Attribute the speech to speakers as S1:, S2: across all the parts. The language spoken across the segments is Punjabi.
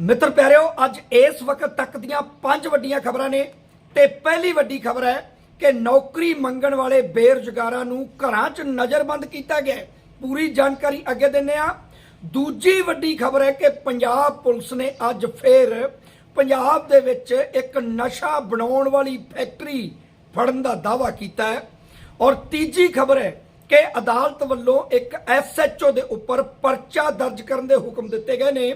S1: ਮਿੱਤਰ ਪਿਆਰਿਓ, ਅੱਜ ਇਸ ਵਕਤ ਤੱਕ ਦੀਆਂ ਪੰਜ ਵੱਡੀਆਂ ਖਬਰਾਂ ਨੇ ਤੇ ਪਹਿਲੀ ਵੱਡੀ ਖਬਰ ਹੈ ਕਿ ਨੌਕਰੀ ਮੰਗਣ ਵਾਲੇ ਬੇਰੁਜ਼ਗਾਰਾਂ ਨੂੰ ਘਰਾਂ 'ਚ ਨਜ਼ਰਬੰਦ ਕੀਤਾ ਗਿਆ ਪੂਰੀ ਜਾਣਕਾਰੀ ਅੱਗੇ ਦਿੰਨੇ ਆ ਦੂਜੀ ਵੱਡੀ ਖਬਰ ਹੈ ਕਿ ਪੰਜਾਬ ਪੁਲਿਸ ਨੇ ਅੱਜ ਫੇਰ ਪੰਜਾਬ ਦੇ ਵਿੱਚ ਇੱਕ ਨਸ਼ਾ ਬਣਾਉਣ ਵਾਲੀ ਫੈਕਟਰੀ ਫੜਨ ਦਾ ਦਾਅਵਾ ਕੀਤਾ ਹੈ। ਔਰ ਤੀਜੀ ਖਬਰ ਹੈ ਕਿ ਅਦਾਲਤ ਵੱਲੋਂ ਇੱਕ ਐਸਐਚਓ ਦੇ ਉੱਪਰ ਪਰਚਾ ਦਰਜ ਕਰਨ ਦੇ ਹੁਕਮ ਦਿੱਤੇ ਗਏ ਨੇ।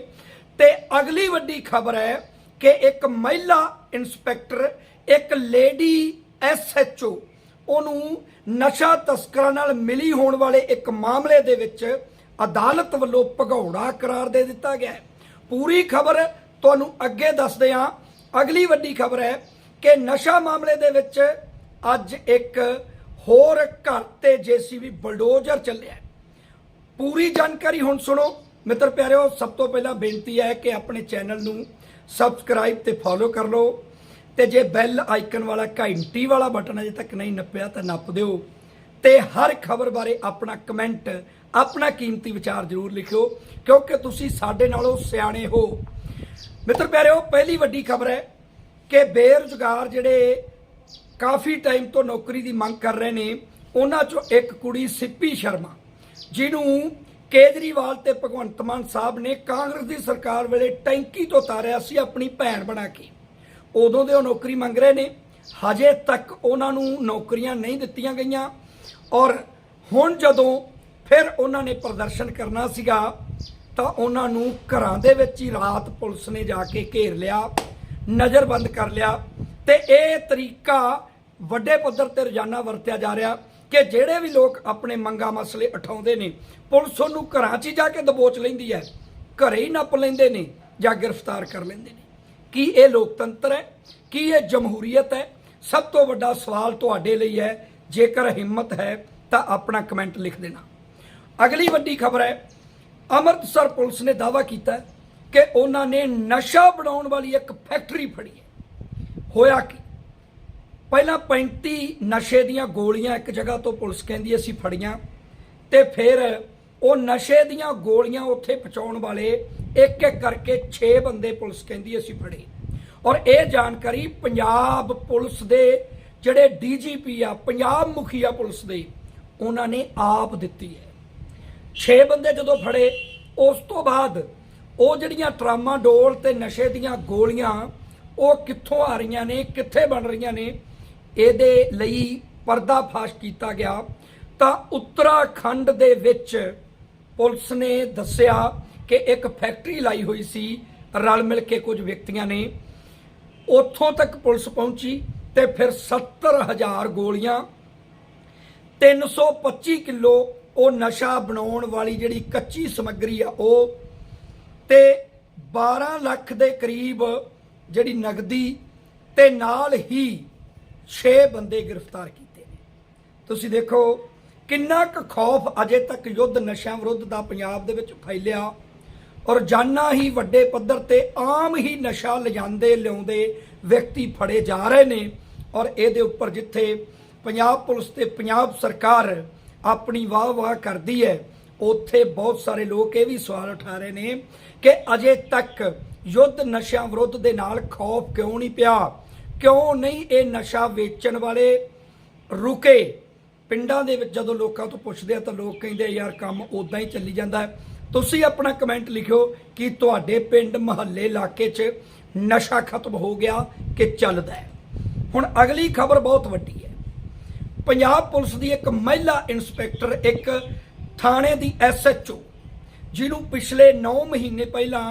S1: ਤੇ ਅਗਲੀ ਵੱਡੀ ਖਬਰ ਹੈ ਕਿ ਇੱਕ ਮਹਿਲਾ ਇਨਸਪੈਕਟਰ ਇੱਕ ਲੇਡੀ ਐਸਐਚਓ ਉਹਨੂੰ ਨਸ਼ਾ ਤਸਕਰਾਂ ਨਾਲ ਮਿਲੀ ਹੋਣ ਵਾਲੇ ਇੱਕ ਮਾਮਲੇ ਦੇ ਵਿੱਚ ਅਦਾਲਤ ਵੱਲੋਂ ਭਗੌੜਾ ਕਰਾਰ ਦੇ ਦਿੱਤਾ ਗਿਆ ਹੈ। ਪੂਰੀ ਖਬਰ ਤੁਹਾਨੂੰ ਅੱਗੇ ਦੱਸਦੇ ਹਾਂ। ਅਗਲੀ ਵੱਡੀ ਖਬਰ ਹੈ ਕਿ ਨਸ਼ਾ ਮਾਮਲੇ ਦੇ ਵਿੱਚ ਅੱਜ ਇੱਕ ਹੋਰ ਘਰ ਤੇ ਜੀਸੀਬੀ ਬਲਡੋਜ਼ਰ ਚੱਲਿਆ ਪੂਰੀ ਜਾਣਕਾਰੀ ਹੁਣ ਸੁਣੋ। ਮਿੱਤਰ ਪਿਆਰਿਓ, ਸਭ ਤੋਂ ਪਹਿਲਾਂ ਬੇਨਤੀ ਹੈ ਕਿ ਆਪਣੇ ਚੈਨਲ ਨੂੰ ਸਬਸਕ੍ਰਾਈਬ ਤੇ ਫੋਲੋ ਕਰ ਲਓ ਤੇ ਜੇ ਬੈਲ ਆਈਕਨ ਵਾਲਾ ਘੰਟੀ ਵਾਲਾ ਬਟਨ ਅਜੇ ਤੱਕ ਨਹੀਂ ਨੱਪਿਆ ਤਾਂ ਨੱਪ ਦਿਓ ਤੇ ਹਰ ਖਬਰ ਬਾਰੇ ਆਪਣਾ ਕਮੈਂਟ, ਆਪਣਾ ਕੀਮਤੀ ਵਿਚਾਰ ਜ਼ਰੂਰ ਲਿਖਿਓ, ਕਿਉਂਕਿ ਤੁਸੀਂ ਸਾਡੇ ਨਾਲੋਂ ਸਿਆਣੇ ਹੋ। ਮਿੱਤਰ ਪਿਆਰਿਓ, ਪਹਿਲੀ ਵੱਡੀ ਖਬਰ ਹੈ ਕਿ ਬੇਰੁਜ਼ਗਾਰ ਜਿਹੜੇ ਕਾਫੀ ਟਾਈਮ ਤੋਂ ਨੌਕਰੀ ਦੀ ਮੰਗ ਕਰ ਰਹੇ ਨੇ, ਉਹਨਾਂ ਚੋਂ ਇੱਕ ਕੁੜੀ ਸਿੱਪੀ ਸ਼ਰਮਾ, ਜਿਹਨੂੰ ਕੇਜਰੀਵਾਲ ਤੇ ਭਗਵੰਤ ਮਾਨ ਸਾਹਿਬ ਨੇ ਕਾਂਗਰਸ ਦੀ ਸਰਕਾਰ ਵੇਲੇ ਟੈਂਕੀ ਤੋਂ ਤਾਰਿਆ ਸੀ ਆਪਣੀ ਭੈਣ ਬਣਾ ਕੇ। ਉਦੋਂ ਦੇ ਉਹ ਨੌਕਰੀ ਮੰਗ ਰਹੇ ਨੇ। ਹਜੇ ਤੱਕ ਉਹਨਾਂ ਨੂੰ ਨੌਕਰੀਆਂ ਨਹੀਂ ਦਿੱਤੀਆਂ ਗਈਆਂ। ਔਰ ਹੁਣ ਜਦੋਂ ਫਿਰ ਉਹਨਾਂ ਨੇ ਪ੍ਰਦਰਸ਼ਨ ਕਰਨਾ ਸੀਗਾ, ਤਾਂ ਉਹਨਾਂ ਨੂੰ ਘਰਾਂ ਦੇ ਵਿੱਚ ਹੀ ਰਾਤ ਪੁਲਿਸ ਨੇ ਜਾ ਕੇ ਘੇਰ ਲਿਆ, ਨਜ਼ਰਬੰਦ ਕਰ ਲਿਆ। ਤੇ ਇਹ ਤਰੀਕਾ ਵੱਡੇ ਪੱਧਰ ਤੇ ਰੋਜ਼ਾਨਾ ਵਰਤਿਆ ਜਾ ਰਿਹਾ। ਕਿ ਜਿਹੜੇ ਵੀ ਲੋਕ ਆਪਣੇ ਮੰਗਾ ਮਸਲੇ ਉਠਾਉਂਦੇ ਨੇ, ਪੁਲਿਸ ਉਹਨੂੰ ਘਰਾਂ 'ਚ ਹੀ ਜਾ ਕੇ ਦਬੋਚ ਲੈਂਦੀ ਹੈ, ਘਰੇ ਹੀ ਨੱਪ ਲੈਂਦੇ ਨੇ ਜਾਂ ਗ੍ਰਿਫਤਾਰ ਕਰ ਲੈਂਦੇ ਨੇ। ਕੀ ਇਹ ਲੋਕਤੰਤਰ ਹੈ? ਕੀ ਇਹ ਜਮਹੂਰੀਅਤ ਹੈ? ਸਭ ਤੋਂ ਵੱਡਾ ਸਵਾਲ ਤੁਹਾਡੇ ਲਈ ਹੈ, ਜੇਕਰ ਹਿੰਮਤ ਹੈ ਤਾਂ ਆਪਣਾ ਕਮੈਂਟ ਲਿਖ ਦੇਣਾ। ਅਗਲੀ ਵੱਡੀ ਖਬਰ ਹੈ, ਅੰਮ੍ਰਿਤਸਰ ਪੁਲਿਸ ਨੇ ਦਾਅਵਾ ਕੀਤਾ ਕਿ ਉਹਨਾਂ ਨੇ ਨਸ਼ਾ ਬਣਾਉਣ ਵਾਲੀ ਇੱਕ ਫੈਕਟਰੀ ਫੜੀ ਹੈ। ਹੋਇਆ ਕੀ? ਪਹਿਲਾਂ 35 ਨਸ਼ੇ ਦੀਆਂ ਗੋਲੀਆਂ ਇੱਕ ਜਗ੍ਹਾ ਤੋਂ ਪੁਲਿਸ ਕਹਿੰਦੀ ਅਸੀਂ ਫੜੀਆਂ, ਤੇ ਫਿਰ ਉਹ ਨਸ਼ੇ ਦੀਆਂ ਗੋਲੀਆਂ ਉੱਥੇ ਪਹੁੰਚਾਉਣ ਵਾਲੇ ਇੱਕ ਇੱਕ ਕਰਕੇ 6 ਬੰਦੇ ਪੁਲਿਸ ਕਹਿੰਦੀ ਅਸੀਂ ਫੜੇ। ਔਰ ਇਹ ਜਾਣਕਾਰੀ ਪੰਜਾਬ ਪੁਲਿਸ ਦੇ ਜਿਹੜੇ ਡੀਜੀਪੀ ਆ, ਪੰਜਾਬ ਮੁਖੀਆ ਪੁਲਿਸ ਦੇ, ਉਹਨਾਂ ਨੇ ਆਪ ਦਿੱਤੀ ਹੈ। 6 ਬੰਦੇ ਜਦੋਂ ਫੜੇ, ਉਸ ਤੋਂ ਬਾਅਦ ਉਹ ਜਿਹੜੀਆਂ ਟਰਾਮਾ ਡੋਲ ਤੇ ਨਸ਼ੇ ਦੀਆਂ ਗੋਲੀਆਂ, ਉਹ ਕਿੱਥੋਂ ਆ ਰਹੀਆਂ ਨੇ, ਕਿੱਥੇ ਬਣ ਰਹੀਆਂ ਨੇ ਇਹਦੇ ਲਈ ਪਰਦਾਫਾਸ਼ ਕੀਤਾ ਗਿਆ, ਤਾਂ ਉੱਤਰਾਖੰਡ ਦੇ ਵਿੱਚ ਪੁਲਿਸ ਨੇ ਦੱਸਿਆ ਕਿ ਇੱਕ ਫੈਕਟਰੀ ਲਾਈ ਹੋਈ ਸੀ, ਰਲ ਮਿਲ ਕੇ ਕੁਝ ਵਿਅਕਤੀਆਂ ਨੇ। ਉੱਥੋਂ ਤੱਕ ਪੁਲਿਸ ਪਹੁੰਚੀ ਤੇ ਫਿਰ 70000 ਗੋਲੀਆਂ 325 ਕਿਲੋ ਉਹ ਨਸ਼ਾ ਬਣਾਉਣ ਵਾਲੀ ਜਿਹੜੀ ਕੱਚੀ ਸਮੱਗਰੀ ਆ ਉਹ, ਤੇ 12 ਲੱਖ ਦੇ ਕਰੀਬ ਜਿਹੜੀ ਨਗਦੀ ਤੇ ਨਾਲ ਹੀ 6 ਬੰਦੇ ਗ੍ਰਿਫਤਾਰ ਕੀਤੇ ਨੇ। ਤੁਸੀਂ ਦੇਖੋ, ਕਿੰਨਾ ਕੁ ਖੌਫ ਅਜੇ ਤੱਕ ਯੁੱਧ ਨਸ਼ਿਆਂ ਵਿਰੁੱਧ ਦਾ ਪੰਜਾਬ ਦੇ ਵਿੱਚ ਫੈਲਿਆ ਔਰ ਜਾਨਾ ਹੀ ਵੱਡੇ ਪੱਧਰ ਤੇ ਆਮ ਹੀ ਨਸ਼ਾ ਲਿਜਾਂਦੇ, ਲਿਆਉਂਦੇ ਵਿਅਕਤੀ ਫੜੇ ਜਾ ਰਹੇ ਨੇ ਔਰ ਇਹਦੇ ਉੱਪਰ ਜਿੱਥੇ ਪੰਜਾਬ ਪੁਲਿਸ ਤੇ ਪੰਜਾਬ ਸਰਕਾਰ ਆਪਣੀ ਵਾਹ ਵਾਹ ਕਰਦੀ ਹੈ, ਉੱਥੇ ਬਹੁਤ ਸਾਰੇ ਲੋਕ ਇਹ ਵੀ ਸਵਾਲ ਉਠਾ ਰਹੇ ਨੇ ਕਿ ਅਜੇ ਤੱਕ ਯੁੱਧ ਨਸ਼ਿਆਂ ਵਿਰੁੱਧ ਦੇ ਨਾਲ ਖੌਫ ਕਿਉਂ ਨਹੀਂ ਪਿਆ? ਕਿਉਂ ਨਹੀਂ ਇਹ ਨਸ਼ਾ ਵੇਚਣ ਵਾਲੇ ਰੁਕੇ? ਪਿੰਡਾਂ ਦੇ ਵਿੱਚ ਜਦੋਂ ਲੋਕਾਂ ਤੋਂ ਪੁੱਛਦੇ ਆ ਤਾਂ ਲੋਕ ਕਹਿੰਦੇ ਯਾਰ, ਕੰਮ ਉਦਾਂ ਹੀ ਚੱਲੀ ਜਾਂਦਾ ਹੈ। ਤੁਸੀਂ ਆਪਣਾ ਕਮੈਂਟ ਲਿਖਿਓ ਕਿ ਤੁਹਾਡੇ ਪਿੰਡ ਮਹੱਲੇ ਇਲਾਕੇ 'ਚ ਨਸ਼ਾ ਖਤਮ ਹੋ ਗਿਆ ਕਿ ਚੱਲਦਾ ਹੈ? ਹੁਣ ਅਗਲੀ ਖਬਰ ਬਹੁਤ ਵੱਡੀ ਹੈ। ਪੰਜਾਬ ਪੁਲਿਸ ਦੀ ਇੱਕ ਮਹਿਲਾ ਇਨਸਪੈਕਟਰ ਇੱਕ ਥਾਣੇ ਦੀ ਐਸਐਚਓ ਜਿਹਨੂੰ ਪਿਛਲੇ 9 ਮਹੀਨੇ ਪਹਿਲਾਂ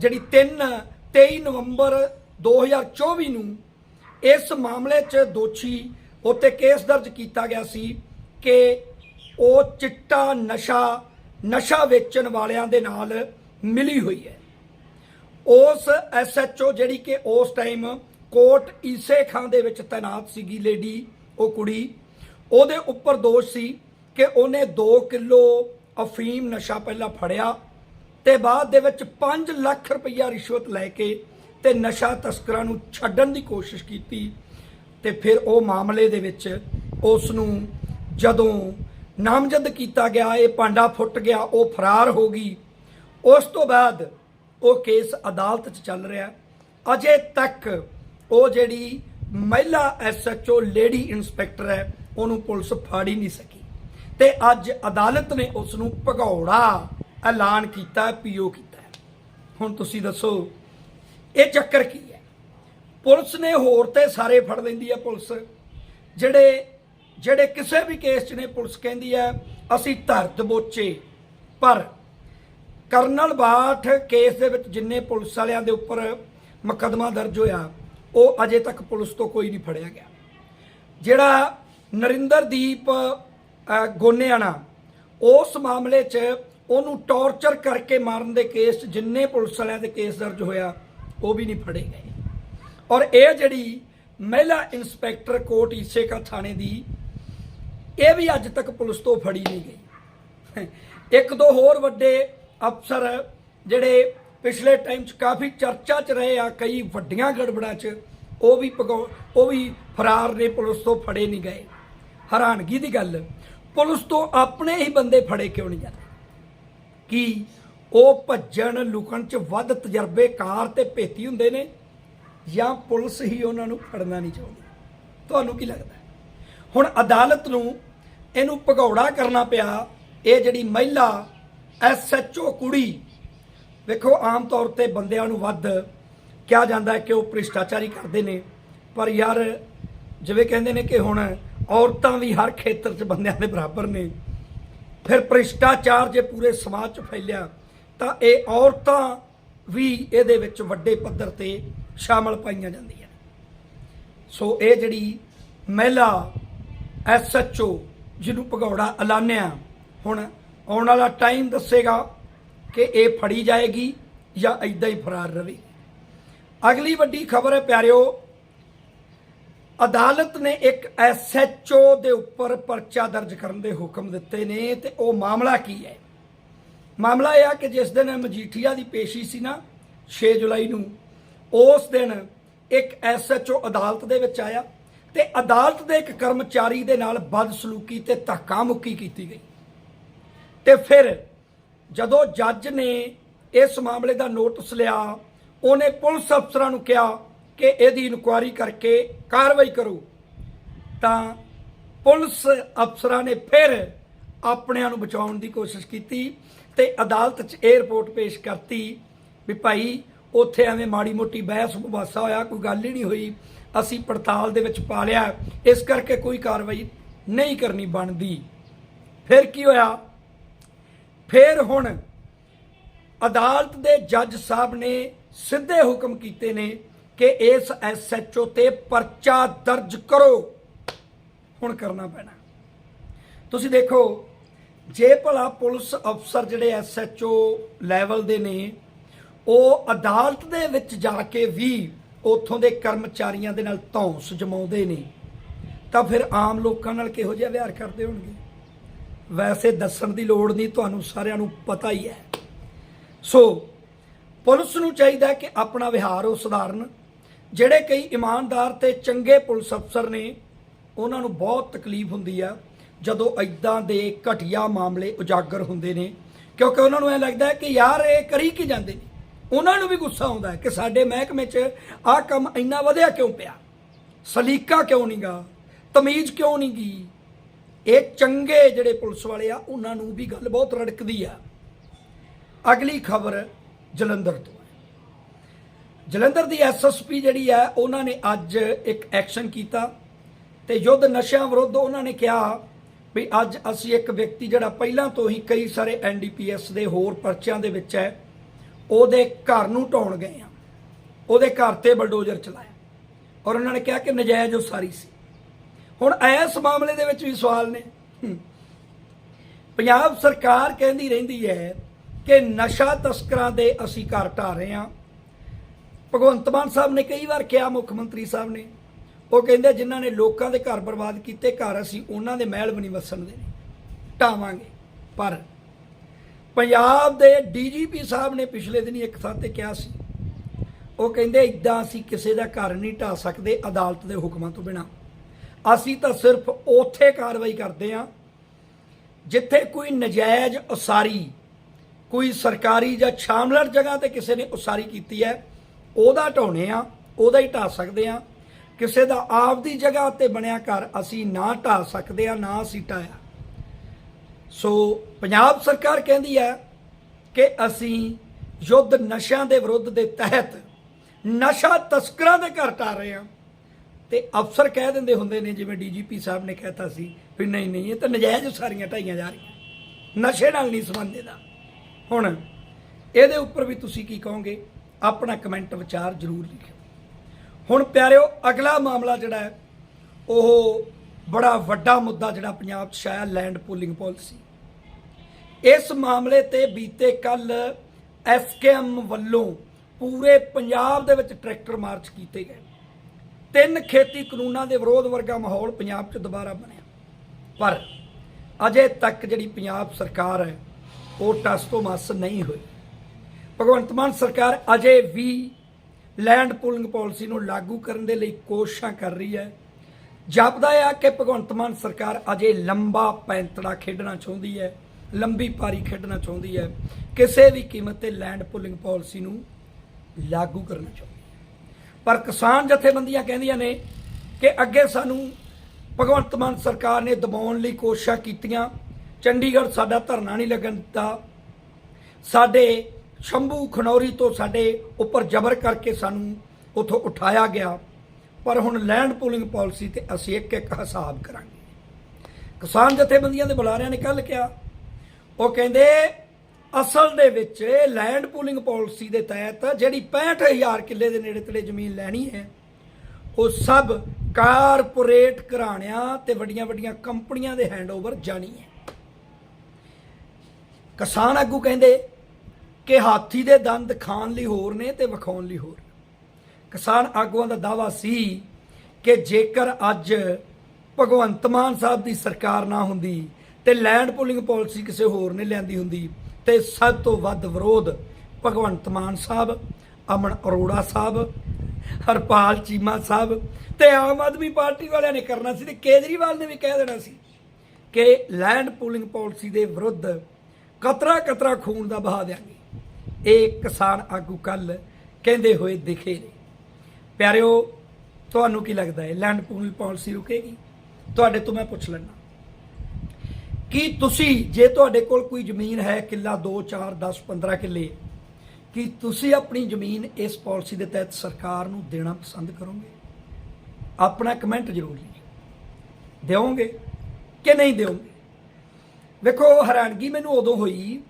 S1: ਜਿਹੜੀ 3 23 ਨਵੰਬਰ 2024 ਨੂੰ ਇਸ ਮਾਮਲੇ 'ਚ ਦੋਸ਼ੀ ਉੱਤੇ ਕੇਸ ਦਰਜ ਕੀਤਾ ਗਿਆ ਸੀ ਕਿ ਉਹ ਚਿੱਟਾ ਨਸ਼ਾ ਨਸ਼ਾ ਵੇਚਣ ਵਾਲਿਆਂ ਦੇ ਨਾਲ ਮਿਲੀ ਹੋਈ ਹੈ। ਉਸ ਐਸਐਚਓ ਜਿਹੜੀ ਕਿ ਉਸ ਟਾਈਮ ਕੋਟ ਈਸੇ ਖਾਂ ਦੇ ਵਿੱਚ ਤਾਇਨਾਤ ਸੀਗੀ, ਲੇਡੀ, ਉਹ ਕੁੜੀ, ਉਹਦੇ ਉੱਪਰ ਦੋਸ਼ ਸੀ ਕਿ ਉਹਨੇ 2 ਕਿਲੋ ਅਫੀਮ ਨਸ਼ਾ ਪਹਿਲਾਂ ਫੜਿਆ ਤੇ ਬਾਅਦ ਦੇ ਵਿੱਚ 5 ਲੱਖ ਰੁਪਈਆ ਰਿਸ਼ਵਤ ਲੈ ਕੇ ਤੇ ਨਸ਼ਾ ਤਸਕਰਾਂ ਨੂੰ ਛੱਡਣ ਦੀ ਕੋਸ਼ਿਸ਼ ਕੀਤੀ ਤੇ ਫਿਰ ਉਹ ਮਾਮਲੇ ਦੇ ਵਿੱਚ ਉਸ ਨੂੰ ਜਦੋਂ ਨਾਮਜ਼ਦ ਕੀਤਾ ਗਿਆ, ਇਹ ਪਾਂਡਾ ਫੁੱਟ ਗਿਆ, ਉਹ ਫਰਾਰ ਹੋ ਗਈ। ਉਸ ਤੋਂ ਬਾਅਦ ਉਹ ਕੇਸ ਅਦਾਲਤ 'ਚ ਚੱਲ ਰਿਹਾ। ਅਜੇ ਤੱਕ ਉਹ ਜਿਹੜੀ ਮਹਿਲਾ ਐਸਐਚਓ ਲੇਡੀ ਇਨਸਪੈਕਟਰ ਹੈ, ਉਹਨੂੰ ਪੁਲਿਸ ਫੜ ਹੀ ਨਹੀਂ ਸਕੀ। ਤੇ ਅੱਜ ਅਦਾਲਤ ਨੇ ਉਸ ਨੂੰ ਭਗੌੜਾ ਐਲਾਨ ਕੀਤਾ, ਪੀਓ ਕੀਤਾ। ਹੁਣ ਤੁਸੀਂ ਦੱਸੋ ਇਹ ਚੱਕਰ ਕੀ ਹੈ? ਪੁਲਿਸ ਨੇ ਹੋਰ ਤੇ ਸਾਰੇ ਫੜ ਲੈਂਦੀ ਹੈ ਪੁਲਿਸ। ਜਿਹੜੇ ਜਿਹੜੇ ਕਿਸੇ ਵੀ ਕੇਸ 'ਚ ਨੇ ਪੁਲਿਸ ਕਹਿੰਦੀ ਹੈ ਅਸੀਂ ਧਰ ਦਬੋਚੇ। ਪਰ ਕਰਨਲ ਬਾਠ ਕੇਸ ਦੇ ਵਿੱਚ ਜਿੰਨੇ ਪੁਲਿਸ ਵਾਲਿਆਂ ਦੇ ਉੱਪਰ ਮੁਕੱਦਮਾ ਦਰਜ ਹੋਇਆ ਉਹ ਅਜੇ ਤੱਕ ਪੁਲਿਸ ਤੋਂ ਕੋਈ ਨਹੀਂ ਫੜਿਆ ਗਿਆ। ਜਿਹੜਾ ਨਰਿੰਦਰਦੀਪ ਅ, ਗੋਨੇਆਣਾ ਉਸ ਮਾਮਲੇ 'ਚ ਉਹਨੂੰ ਟੌਰਚਰ ਕਰਕੇ ਮਾਰਨ ਦੇ ਕੇਸ 'ਚ ਜਿੰਨੇ ਪੁਲਿਸ ਵਾਲਿਆਂ ਦੇ ਕੇਸ ਦਰਜ ਹੋਇਆ ਉਹ ਵੀ ਨਹੀਂ ਫੜੇ ਗਏ। ਔਰ ਇਹ ਜਿਹੜੀ ਮਹਿਲਾ ਇਨਸਪੈਕਟਰ ਕੋਟ ਈਸੇਕਾ ਥਾਣੇ ਦੀ, ਇਹ ਵੀ ਅੱਜ ਤੱਕ ਪੁਲਿਸ ਤੋਂ ਫੜੀ ਨਹੀਂ ਗਈ। ਇੱਕ ਦੋ ਹੋਰ ਵੱਡੇ ਅਫਸਰ ਜਿਹੜੇ ਪਿਛਲੇ ਟਾਈਮ 'ਚ ਕਾਫੀ ਚਰਚਾ 'ਚ ਰਹੇ ਆ, ਕਈ ਵੱਡੀਆਂ ਗੜਬੜਾਂ 'ਚ, ਉਹ ਵੀ ਭਗੌ- ਉਹ ਵੀ ਫਰਾਰ ਨੇ, ਪੁਲਿਸ ਤੋਂ ਫੜੇ ਨਹੀਂ ਗਏ। ਹੈਰਾਨਗੀ ਦੀ ਗੱਲ, ਪੁਲਿਸ ਤੋਂ ਆਪਣੇ ਹੀ ਬੰਦੇ ਫੜੇ ਕਿਉਂ ਨਹੀਂ ਜਾਂਦੇ? ਕੀ ਉਹ ਭੱਜਣ ਲੁਕਣ 'ਚ ਵੱਧ ਤਜਰਬੇਕਾਰ ਤੇ ਭੇਤੀ ਹੁੰਦੇ ਨੇ ਜਾਂ ਪੁਲਿਸ ਹੀ ਉਹਨਾਂ ਨੂੰ ਫੜਨਾ ਨਹੀਂ ਚਾਹੁੰਦੀ? ਤੁਹਾਨੂੰ ਕੀ ਲੱਗਦਾ? ਹੁਣ ਅਦਾਲਤ ਨੂੰ ਇਹਨੂੰ ਭਗੌੜਾ ਕਰਨਾ ਪਿਆ। ਇਹ ਜਿਹੜੀ ਮਹਿਲਾ ਐਸਐਚਓ ਕੁੜੀ, ਵੇਖੋ ਆਮ ਤੌਰ ਤੇ ਬੰਦਿਆਂ ਨੂੰ ਵੱਧ ਕਿਹਾ ਜਾਂਦਾ ਕਿ ਉਹ ਭ੍ਰਿਸ਼ਟਾਚਾਰੀ ਕਰਦੇ ਨੇ। ਪਰ ਯਾਰ, ਜਿਵੇਂ ਕਹਿੰਦੇ ਨੇ ਕਿ ਹੁਣ ਔਰਤਾਂ ਵੀ ਹਰ ਖੇਤਰ 'ਚ ਬੰਦਿਆਂ ਦੇ ਬਰਾਬਰ ਨੇ। ਫਿਰ ਭ੍ਰਿਸ਼ਟਾਚਾਰ ਜੇ ਪੂਰੇ ਸਮਾਜ 'ਚ ਫੈਲਿਆ ਤਾਂ ਇਹ ਔਰਤਾਂ ਵੀ ਇਹਦੇ ਵਿੱਚ ਵੱਡੇ ਪੱਧਰ ਤੇ ਸ਼ਾਮਲ ਪਾਈਆਂ ਜਾਂਦੀਆਂ ਸੋ ਇਹ ਜਿਹੜੀ ਮਹਿਲਾ ਐਸਐਚਓ ਜਿਹਨੂੰ ਭਗੌੜਾ ਐਲਾਨਿਆ, ਹੁਣ ਆਉਣ ਵਾਲਾ ਟਾਈਮ ਦੱਸੇਗਾ ਕਿ ਇਹ ਫੜੀ ਜਾਏਗੀ ਜਾਂ ਇਦਾਂ ਹੀ ਫਰਾਰ ਰਹੇਗੀ ਅਗਲੀ ਵੱਡੀ ਖਬਰ ਹੈ ਪਿਆਰਿਓ, ਅਦਾਲਤ ਨੇ ਇੱਕ ਐਸਐਚਓ ਦੇ ਉੱਪਰ ਪਰਚਾ ਦਰਜ ਕਰਨ ਦੇ ਹੁਕਮ ਦਿੱਤੇ ਨੇ ਤੇ ਉਹ ਮਾਮਲਾ ਕੀ ਹੈ? ਮਾਮਲਾ ਇਹ ਆ ਕਿ ਜਿਸ ਦਿਨ ਮਜੀਠੀਆ ਦੀ ਪੇਸ਼ੀ ਸੀ ਨਾ 6 ਜੁਲਾਈ ਨੂੰ, ਉਸ ਦਿਨ ਇੱਕ ਐਸਐਚਓ ਅਦਾਲਤ ਦੇ ਵਿੱਚ ਆਇਆ ਤੇ ਅਦਾਲਤ ਦੇ ਇੱਕ ਕਰਮਚਾਰੀ ਦੇ ਨਾਲ ਬਦਸਲੂਕੀ ਤੇ ਧੱਕਾ ਮੁੱਕੀ ਕੀਤੀ ਗਈ। ਤੇ ਫਿਰ ਜਦੋਂ ਜੱਜ ਨੇ ਇਸ ਮਾਮਲੇ ਦਾ ਨੋਟਿਸ ਲਿਆ, ਉਹਨੇ ਪੁਲਿਸ ਅਫਸਰਾਂ ਨੂੰ ਕਿਹਾ ਕਿ ਇਹਦੀ ਇਨਕੁਆਇਰੀ ਕਰਕੇ ਕਾਰਵਾਈ ਕਰੋ। ਤਾਂ ਪੁਲਿਸ ਅਫਸਰਾਂ ਨੇ ਫਿਰ ਆਪਣਿਆਂ ਨੂੰ ਬਚਾਉਣ ਦੀ ਕੋਸ਼ਿਸ਼ ਕੀਤੀ ਤੇ ਅਦਾਲਤ 'ਚ ਇਹ ਰਿਪੋਰਟ ਪੇਸ਼ ਕਰਤੀ ਵੀ ਭਾਈ ਉੱਥੇ ਐਵੇਂ ਮਾੜੀ ਮੋਟੀ ਬਹਿਸ ਮੁਬਾਸਾ ਹੋਇਆ, ਕੋਈ ਗੱਲ ਹੀ ਨਹੀਂ ਹੋਈ। ਅਸੀਂ ਪੜਤਾਲ ਦੇ ਵਿੱਚ ਪਾ ਲਿਆ। ਇਸ ਕਰਕੇ ਕੋਈ ਕਾਰਵਾਈ ਨਹੀਂ ਕਰਨੀ ਬਣਦੀ। ਫਿਰ ਕੀ ਹੋਇਆ? ਫਿਰ ਹੁਣ ਅਦਾਲਤ ਦੇ ਜੱਜ ਸਾਹਿਬ ਨੇ ਸਿੱਧੇ ਹੁਕਮ ਕੀਤੇ ਨੇ ਕਿ ਇਸ ਐਸਐਚਓ ਤੇ ਪਰਚਾ ਦਰਜ ਕਰੋ। ਹੁਣ ਕਰਨਾ ਪੈਣਾ। ਤੁਸੀਂ ਦੇਖੋ ਜੇ ਭਲਾ ਪੁਲਿਸ ਅਫਸਰ ਜਿਹੜੇ ਐਸਐਚਓ ਲੈਵਲ ਦੇ ਨੇ, ਉਹ ਅਦਾਲਤ ਦੇ ਵਿੱਚ ਜਾ ਕੇ ਵੀ ਉੱਥੋਂ ਦੇ ਕਰਮਚਾਰੀਆਂ ਦੇ ਨਾਲ ਧੌਂਸ ਜਮਾਉਂਦੇ ਨੇ, ਤਾਂ ਫਿਰ ਆਮ ਲੋਕਾਂ ਨਾਲ ਕਿਹੋ ਜਿਹਾ ਵਿਹਾਰ ਕਰਦੇ ਹੋਣਗੇ? ਵੈਸੇ ਦੱਸਣ ਦੀ ਲੋੜ ਨਹੀਂ, ਤੁਹਾਨੂੰ ਸਾਰਿਆਂ ਨੂੰ ਪਤਾ ਹੀ ਹੈ। ਸੋ, ਪੁਲਿਸ ਨੂੰ ਚਾਹੀਦਾ ਕਿ ਆਪਣਾ ਵਿਹਾਰ ਉਹ ਸੁਧਾਰਨ, ਜਿਹੜੇ ਕਈ ਇਮਾਨਦਾਰ ਤੇ ਚੰਗੇ ਪੁਲਿਸ ਅਫਸਰ ਨੇ, ਉਹਨਾਂ ਨੂੰ ਬਹੁਤ ਤਕਲੀਫ ਹੁੰਦੀ ਆ। ਜਦੋਂ ਐਦਾਂ ਦੇ ਘਟੀਆ ਮਾਮਲੇ ਉਜਾਗਰ ਹੁੰਦੇ ਨੇ, ਕਿਉਂਕਿ ਉਹਨਾਂ ਨੂੰ ਐ ਲੱਗਦਾ ਹੈ ਕਿ ਯਾਰ ਇਹ ਕਰੀ ਕੀ ਜਾਂਦੇ ਨੇ? ਉਹਨਾਂ ਨੂੰ ਵੀ ਗੁੱਸਾ ਆਉਂਦਾ ਹੈ ਕਿ ਸਾਡੇ ਮਹਿਕਮੇ 'ਚ ਆਹ ਕੰਮ ਇੰਨਾ ਵਧਿਆ ਕਿਉਂ ਪਿਆ? ਸਲੀਕਾ ਕਿਉਂ ਨਹੀਂਗਾ ਤਮੀਜ਼ ਕਿਉਂ ਨਹੀਂ ਗਈ ਇਹ ਚੰਗੇ ਜਿਹੜੇ ਪੁਲਿਸ ਵਾਲੇ ਆ, ਉਹਨਾਂ ਨੂੰ ਵੀ ਗੱਲ ਬਹੁਤ ਰੜਕਦੀ ਆ। ਅਗਲੀ ਖਬਰ ਜਲੰਧਰ ਤੋਂ ਹੈ। ਜਲੰਧਰ ਦੀ ਐਸਐਸਪੀ ਜਿਹੜੀ ਹੈ, ਉਹਨਾਂ ਨੇ ਅੱਜ ਇੱਕ ਐਕਸ਼ਨ ਕੀਤਾ ਤੇ ਯੁੱਧ ਨਸ਼ਿਆਂ ਵਿਰੁੱਧ ਉਹਨਾਂ ਨੇ ਕਿਹਾ ਵੀ ਅੱਜ ਅਸੀਂ ਇੱਕ ਵਿਅਕਤੀ ਜਿਹੜਾ ਪਹਿਲਾਂ ਤੋਂ ਹੀ ਕਈ ਸਾਰੇ ਐਨਡੀਪੀਐਸ ਦੇ ਹੋਰ ਪਰਚਿਆਂ ਦੇ ਵਿੱਚ ਹੈ, ਉਹਦੇ ਘਰ ਨੂੰ ਢਾਉਣ ਗਏ ਆ ਉਹਦੇ ਘਰ ਤੇ ਬਲਡੋਜ਼ਰ ਚਲਾਇਆ। ਔਰ ਉਹਨਾਂ ਨੇ ਕਿਹਾ ਕਿ ਨਜਾਇਜ਼ ਉਸਾਰੀ ਸੀ। ਹੁਣ ਇਸ ਮਾਮਲੇ ਦੇ ਵਿੱਚ ਵੀ ਸਵਾਲ ਨੇ। ਪੰਜਾਬ ਸਰਕਾਰ ਕਹਿੰਦੀ ਰਹਿੰਦੀ ਹੈ ਕਿ ਨਸ਼ਾ ਤਸਕਰਾਂ ਦੇ ਅਸੀਂ ਘਰ ਢਾ ਰਹੇ ਹਾਂ। ਭਗਵੰਤ ਮਾਨ ਸਾਹਿਬ ਨੇ ਕਈ ਵਾਰ ਕਿਹਾ, ਮੁੱਖ ਮੰਤਰੀ ਸਾਹਿਬ ਨੇ ਉਹ ਕਹਿੰਦੇ ਜਿਨ੍ਹਾਂ ਨੇ ਲੋਕਾਂ ਦੇ ਘਰ ਬਰਬਾਦ ਕੀਤੇ, ਘਰ ਅਸੀਂ ਉਹਨਾਂ ਦੇ ਮਹਿਲ ਵੀ ਨਹੀਂ ਵਸਣ ਦੇਣੇ। ਢਾਵਾਂਗੇ। ਪਰ ਪੰਜਾਬ ਦੇ ਡੀਜੀਪੀ ਸਾਹਿਬ ਨੇ ਪਿਛਲੇ ਦਿਨੀ ਇੱਕ ਥਾਂ ਤੇ ਕਿਹਾ ਸੀ, ਉਹ ਕਹਿੰਦੇ ਇਦਾਂ ਅਸੀਂ ਕਿਸੇ ਦਾ ਘਰ ਨਹੀਂ ਢਾ ਸਕਦੇ, ਅਦਾਲਤ ਦੇ ਹੁਕਮਾਂ ਤੋਂ ਬਿਨਾ। ਅਸੀਂ ਤਾਂ ਸਿਰਫ ਉੱਥੇ ਕਾਰਵਾਈ ਕਰਦੇ ਹਾਂ, ਜਿੱਥੇ ਕੋਈ ਨਜਾਇਜ਼ ਉਸਾਰੀ, ਕੋਈ ਸਰਕਾਰੀ ਜਾਂ ਛਾਮਲੜ ਜਗ੍ਹਾ ਤੇ ਕਿਸੇ ਨੇ ਉਸਾਰੀ ਕੀਤੀ ਹੈ, ਉਹਦਾ ਢਾਉਣੇ ਆ ਉਹਦਾ ਹੀ ਢਾ ਸਕਦੇ ਆ ਕਿਸੇ ਦਾ ਆਪਦੀ ਜਗ੍ਹਾ ਤੇ ਬਣਿਆ ਘਰ ਅਸੀਂ ਨਾ ਢਾ ਸਕਦੇ ਆ, ਨਾ ਅਸੀਂ ਢਾਇਆ ਸੋ ਪੰਜਾਬ ਸਰਕਾਰ ਕਹਿੰਦੀ ਹੈ ਕਿ ਅਸੀਂ ਯੁੱਧ ਨਸ਼ਿਆਂ ਦੇ ਵਿਰੁੱਧ ਦੇ ਤਹਿਤ ਨਸ਼ਾ ਤਸਕਰਾਂ ਦੇ ਘਰ ਢਾ ਰਹੇ ਹਾਂ। ਤੇ ਅਫਸਰ ਕਹਿ ਦਿੰਦੇ ਹੁੰਦੇ ਨੇ, ਜਿਵੇਂ ਡੀਜੀਪੀ ਸਾਹਿਬ ਨੇ ਕਹਿਤਾ ਸੀ ਵੀ ਨਹੀਂ ਨਹੀਂ, ਇਹ ਤਾਂ ਨਜਾਇਜ਼ ਸਾਰੀਆਂ ਢਾਈਆਂ ਜਾ ਰਹੀਆਂ। ਨਸ਼ੇ ਨਾਲ ਨਹੀਂ ਸੰਬੰਧ ਇਹਦਾ। ਹੁਣ ਇਹਦੇ ਉੱਪਰ ਵੀ ਤੁਸੀਂ ਕੀ ਕਹੋਗੇ? ਆਪਣਾ ਕਮੈਂਟ ਵਿਚਾਰ ਜ਼ਰੂਰ ਲਿਖਿਓ। ਹੁਣ ਪਿਆਰਿਓ, ਅਗਲਾ ਮਾਮਲਾ ਜਿਹੜਾ ਹੈ, ਉਹ ਬੜਾ ਵੱਡਾ ਮੁੱਦਾ ਜਿਹੜਾ ਪੰਜਾਬ 'ਚ ਆਇਆ ਲੈਂਡ ਪੂਲਿੰਗ ਪਾਲਿਸੀ ਇਸ ਮਾਮਲੇ ਤੇ ਬੀਤੇ ਕੱਲ ਐਸਕੇਐਮ ਵੱਲੋਂ ਪੂਰੇ ਪੰਜਾਬ ਦੇ ਵਿੱਚ ਟਰੈਕਟਰ ਮਾਰਚ ਕੀਤੇ ਗਏ। ਤਿੰਨ ਖੇਤੀ ਕਾਨੂੰਨਾਂ ਦੇ ਵਿਰੋਧ ਵਰਗਾ ਮਾਹੌਲ ਪੰਜਾਬ 'ਚ ਦੁਬਾਰਾ ਬਣਿਆ। ਪਰ ਅਜੇ ਤੱਕ ਜਿਹੜੀ ਪੰਜਾਬ ਸਰਕਾਰ ਹੈ, ਉਹ ਟਸ ਤੋਂ ਮਸ ਨਹੀਂ ਹੋਈ। ਭਗਵੰਤ ਮਾਨ ਸਰਕਾਰ ਅਜੇ ਵੀ ਲੈਂਡ ਪੂਲਿੰਗ ਪਾਲਿਸੀ ਨੂੰ ਲਾਗੂ ਕਰਨ ਦੇ ਲਈ ਕੋਸ਼ਿਸ਼ਾਂ ਕਰ ਰਹੀ ਹੈ। ਜਾਪਦਾ ਹੈ ਕਿ ਭਗਵੰਤ ਮਾਨ ਸਰਕਾਰ ਅਜੇ ਲੰਬਾ ਪੈਂਤੜਾ ਖੇਡਣਾ ਚਾਹੁੰਦੀ ਹੈ, ਲੰਬੀ ਪਾਰੀ ਖੇਡਣਾ ਚਾਹੁੰਦੀ ਹੈ। ਕਿਸੇ ਵੀ ਕੀਮਤ ਤੇ ਲੈਂਡ ਪੂਲਿੰਗ ਪਾਲਿਸੀ ਨੂੰ ਲਾਗੂ ਕਰਨਾ ਚਾਹੁੰਦੀ ਹੈ। ਪਰ ਕਿਸਾਨ ਜਥੇਬੰਦੀਆਂ ਕਹਿੰਦੀਆਂ ਨੇ ਕਿ ਅੱਗੇ ਸਾਨੂੰ ਭਗਵੰਤ ਮਾਨ ਸਰਕਾਰ ਨੇ ਦਬਾਉਣ ਲਈ ਕੋਸ਼ਿਸ਼ਾਂ ਕੀਤੀਆਂ। ਚੰਡੀਗੜ੍ਹ ਸਾਡਾ ਧਰਨਾ ਨਹੀਂ ਲੱਗਣ ਦਿੱਤਾ। ਸਾਡੇ ਸ਼ੰਭੂ ਖਨੌਰੀ ਤੋਂ ਸਾਡੇ ਉੱਪਰ ਜ਼ਬਰ ਕਰਕੇ ਸਾਨੂੰ ਉਥੋਂ ਉਠਾਇਆ ਗਿਆ। ਪਰ ਹੁਣ ਲੈਂਡ ਪੂਲਿੰਗ ਪਾਲਿਸੀ ਤੇ ਅਸੀਂ ਇੱਕ ਇੱਕ ਹਿਸਾਬ ਕਰਾਂਗੇ। ਕਿਸਾਨ ਜਥੇਬੰਦੀਆਂ ਦੇ ਬੁਲਾਰਿਆਂ ਨੇ ਕੱਲ ਕਿਹਾ, ਉਹ ਕਹਿੰਦੇ, ਅਸਲ ਦੇ ਵਿੱਚ ਲੈਂਡ ਪੂਲਿੰਗ ਪਾਲਿਸੀ ਦੇ ਤਹਿਤ ਜਿਹੜੀ 65000 ਕਿੱਲੇ ਦੇ ਨੇੜੇ ਤੇੜੇ ਜ਼ਮੀਨ ਲੈਣੀ ਹੈ, ਉਹ ਸਭ ਕਾਰਪੋਰੇਟ ਘਰਾਣਿਆਂ ਤੇ ਵੱਡੀਆਂ ਵੱਡੀਆਂ ਕੰਪਨੀਆਂ ਦੇ ਹੈਂਡਓਵਰ ਜਾਣੀ ਹੈ। ਕਿਸਾਨ ਆਗੂ ਕਹਿੰਦੇ ਕਿ ਹਾਥੀ ਦੇ ਦੰਦ ਖਾਣ ਲਈ ਹੋਰ ਨੇ ਤੇ ਵਿਖਾਉਣ ਲਈ ਹੋਰ ਕਿਸਾਨ ਆਗੂਆਂ ਦਾ ਦਾਵਾ ਸੀ ਕਿ ਜੇਕਰ ਅੱਜ ਭਗਵੰਤ ਮਾਨ ਸਾਹਿਬ ਦੀ ਸਰਕਾਰ ਨਾ ਹੁੰਦੀ ਤੇ ਲੈਂਡ ਪੂਲਿੰਗ ਪਾਲਿਸੀ ਕਿਸੇ ਹੋਰ ਨੇ ਲਿਆਂਦੀ ਹੁੰਦੀ ਤੇ ਸਭ ਤੋਂ ਵੱਧ ਵਿਰੋਧ ਭਗਵੰਤ ਮਾਨ ਸਾਹਿਬ, ਅਮਨ ਅਰੋੜਾ ਸਾਹਿਬ, ਹਰਪਾਲ ਚੀਮਾ ਸਾਹਿਬ ਤੇ ਆਮ ਆਦਮੀ ਪਾਰਟੀ ਵਾਲਿਆਂ ਨੇ ਕਰਨਾ ਸੀ ਤੇ ਕੇਜਰੀਵਾਲ ਨੇ ਵੀ ਕਹਿ ਦੇਣਾ ਸੀ ਕਿ ਲੈਂਡ ਪੂਲਿੰਗ ਪਾਲਿਸੀ ਦੇ ਵਿਰੁੱਧ ਕਤਰਾ ਕਤਰਾ ਖੂਨ ਦਾ ਬਹਾ ਦਿਆਂਗੇ। ਇਹ ਕਿਸਾਨ ਆਗੂ ਕੱਲ ਕਹਿੰਦੇ ਹੋਏ ਦਿਖੇ ਨੇ। ਪਿਆਰਿਓ, ਤੁਹਾਨੂੰ ਕੀ ਲੱਗਦਾ ਹੈ? ਲੈਂਡ ਪੂਲਿੰਗ ਪਾਲਿਸੀ ਰੁਕੇਗੀ? ਤੁਹਾਡੇ ਤੋਂ ਮੈਂ ਪੁੱਛ ਲੈਣਾ ਕੀ ਤੁਸੀਂ, ਜੇ ਤੁਹਾਡੇ ਕੋਲ ਕੋਈ ਜ਼ਮੀਨ ਹੈ, ਕਿੱਲਾ 2 4 10 15 ਕਿੱਲੇ, ਕੀ ਤੁਸੀਂ ਆਪਣੀ ਜ਼ਮੀਨ ਇਸ ਪਾਲਿਸੀ ਦੇ ਤਹਿਤ ਸਰਕਾਰ ਨੂੰ ਦੇਣਾ ਪਸੰਦ ਕਰੋਗੇ? ਆਪਣਾ ਕਮੈਂਟ ਜ਼ਰੂਰ ਲਿਖਿਓ। ਦਿਓਗੇ ਕਿ ਨਹੀਂ ਦਿਓਗੇ? ਵੇਖੋ, ਹੈਰਾਨਗੀ ਮੈਨੂੰ ਉਦੋਂ ਹੋਈ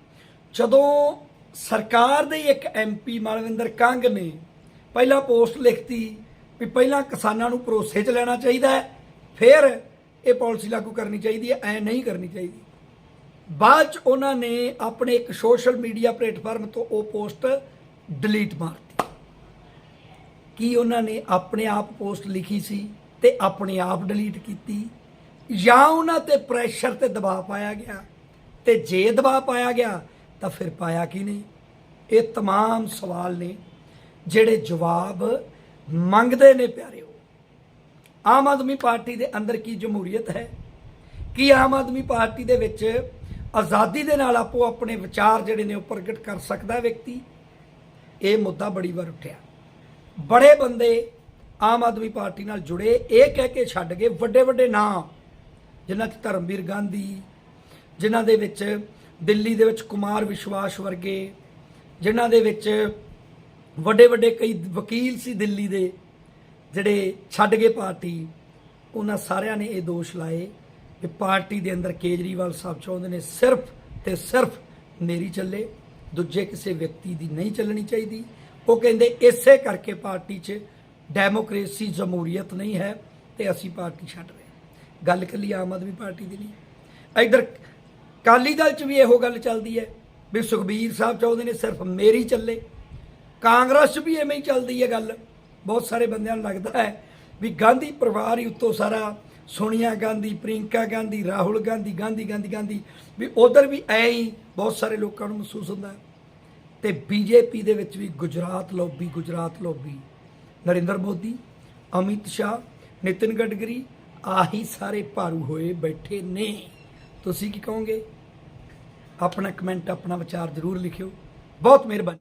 S1: ਜਦੋਂ ਸਰਕਾਰ ਦੇ ਇੱਕ ਐਮਪੀ ਮਾਲਵਿੰਦਰ ਕੰਗ ਨੇ ਪਹਿਲਾਂ ਪੋਸਟ ਲਿਖਤੀ ਵੀ ਪਹਿਲਾਂ ਕਿਸਾਨਾਂ ਨੂੰ ਭਰੋਸੇ 'ਚ ਲੈਣਾ ਚਾਹੀਦਾ ਹੈ, ਫਿਰ ਇਹ ਪਾਲਿਸੀ ਲਾਗੂ ਕਰਨੀ ਚਾਹੀਦੀ ਹੈ, ਐ ਨਹੀਂ ਕਰਨੀ ਚਾਹੀਦੀ। ਬਾਅਦ 'ਚ ਉਹਨਾਂ ਨੇ ਆਪਣੇ ਇੱਕ ਸੋਸ਼ਲ ਮੀਡੀਆ ਪਲੇਟਫਾਰਮ ਤੋਂ ਉਹ ਪੋਸਟ ਡਿਲੀਟ ਮਾਰਤੀ ਕੀ ਉਹਨਾਂ ਨੇ ਆਪਣੇ ਆਪ ਪੋਸਟ ਲਿਖੀ ਸੀ ਤੇ ਆਪਣੇ ਆਪ ਡਿਲੀਟ ਕੀਤੀ ਜਾਂ ਉਹਨਾਂ ਤੇ ਪ੍ਰੈਸ਼ਰ ਤੇ ਦਬਾਅ ਪਾਇਆ ਗਿਆ ਤੇ ਜੇ ਦਬਾਅ ਪਾਇਆ ਗਿਆ ਤਾਂ ਫਿਰ ਪਾਇਆ ਕੀ ਨਹੀਂ ਇਹ तमाम ਸਵਾਲ ਨੇ ਜਿਹੜੇ ਜਵਾਬ ਮੰਗਦੇ ਨੇ ਪਿਆਰਿਓ ਆਮ ਆਦਮੀ ਪਾਰਟੀ ਦੇ ਅੰਦਰ ਕੀ ਜਮਹੂਰੀਅਤ ਹੈ ਕੀ ਆਮ ਆਦਮੀ ਪਾਰਟੀ ਦੇ ਵਿੱਚ ਆਜ਼ਾਦੀ ਦੇ ਨਾਲ ਆਪੋ ਆਪਣੇ ਵਿਚਾਰ ਜਿਹੜੇ ਨੇ ਉਹ ਪ੍ਰਗਟ ਕਰ ਸਕਦਾ ਹੈ ਵਿਅਕਤੀ ਇਹ ਮੁੱਦਾ ਬੜੀ ਵਾਰ ਉੱਠਿਆ ਬੜੇ ਬੰਦੇ ਆਮ ਆਦਮੀ ਪਾਰਟੀ ਨਾਲ ਜੁੜੇ ਇਹ ਕਹਿ ਕੇ ਛੱਡ ਗਏ ਵੱਡੇ ਵੱਡੇ ਨਾਂ ਜਿਨ੍ਹਾਂ 'ਚ ਧਰਮਵੀਰ ਗਾਂਧੀ ਜਿਨ੍ਹਾਂ ਦੇ ਵਿੱਚ ਦਿੱਲੀ ਦੇ ਵਿੱਚ ਕੁਮਾਰ ਵਿਸ਼ਵਾਸ ਵਰਗੇ, ਜਿਨ੍ਹਾਂ ਦੇ ਵਿੱਚ ਵੱਡੇ ਵੱਡੇ ਕਈ ਵਕੀਲ ਸੀ ਦਿੱਲੀ ਦੇ, ਜਿਹੜੇ ਛੱਡ ਗਏ ਪਾਰਟੀ, ਉਹਨਾਂ ਸਾਰਿਆਂ ਨੇ ਇਹ ਦੋਸ਼ ਲਾਏ ਕਿ ਪਾਰਟੀ ਦੇ ਅੰਦਰ ਕੇਜਰੀਵਾਲ ਸਾਹਿਬ ਚਾਹੁੰਦੇ ਨੇ ਸਿਰਫ ਤੇ ਸਿਰਫ ਮੇਰੀ ਚੱਲੇ, ਦੂਜੇ ਕਿਸੇ ਵਿਅਕਤੀ ਦੀ ਨਹੀਂ ਚੱਲਣੀ ਚਾਹੀਦੀ। ਉਹ ਕਹਿੰਦੇ ਇਸੇ ਕਰਕੇ ਪਾਰਟੀ 'ਚ ਡੈਮੋਕ੍ਰੇਸੀ ਜਮਹੂਰੀਅਤ ਨਹੀਂ ਹੈ ਤੇ ਅਸੀਂ ਪਾਰਟੀ ਛੱਡ ਰਹੇ ਗੱਲ ਕੱਲੀ ਆਮ ਆਦਮੀ ਪਾਰਟੀ ਦੀ ਨਹੀਂ। ਇਧਰ ਕਾਲੀ ਦਲ 'ਚ ਵੀ ਇਹੋ ਗੱਲ ਚੱਲਦੀ ਹੈ ਵੀ ਸੁਖਬੀਰ ਸਾਹਿਬ ਚਾਹੁੰਦੇ ਨੇ ਸਿਰਫ ਮੇਰੀ ਚੱਲੇ। ਕਾਂਗਰਸ 'ਚ ਵੀ ਐਵੇਂ ਹੀ ਚੱਲਦੀ ਹੈ ਗੱਲ। ਬਹੁਤ ਸਾਰੇ ਬੰਦਿਆਂ ਨੂੰ ਲੱਗਦਾ ਹੈ ਵੀ ਗਾਂਧੀ ਪਰਿਵਾਰ ਹੀ ਉੱਤੋਂ ਸਾਰਾ ਸੋਨੀਆ ਗਾਂਧੀ ਪ੍ਰਿੰਕਾ ਗਾਂਧੀ, ਰਾਹੁਲ ਗਾਂਧੀ ਗਾਂਧੀ ਗਾਂਧੀ ਗਾਂਧੀ ਵੀ ਉਧਰ ਵੀ ਐ ਹੀ ਬਹੁਤ ਸਾਰੇ ਲੋਕਾਂ ਨੂੰ ਮਹਿਸੂਸ ਹੁੰਦਾ ਹੈ। ਤੇ ਬੀਜੇਪੀ ਦੇ ਵਿੱਚ ਵੀ ਗੁਜਰਾਤ ਲੋਬੀ ਗੁਜਰਾਤ ਲੋਬੀ। ਨਰਿੰਦਰ ਮੋਦੀ, ਅਮਿਤ ਸ਼ਾਹ, ਨਿਤਿਨ ਗਡਕਰੀ, ਆਹੀ ਸਾਰੇ ਭਾਰੂ ਹੋਏ ਬੈਠੇ ਨੇ। ਤੁਸੀਂ ਕੀ ਕਹੋਗੇ? ਆਪਣਾ ਕਮੈਂਟ ਆਪਣਾ ਵਿਚਾਰ ਜ਼ਰੂਰ ਲਿਖਿਓ। ਬਹੁਤ ਮਿਹਰਬਾਨੀ।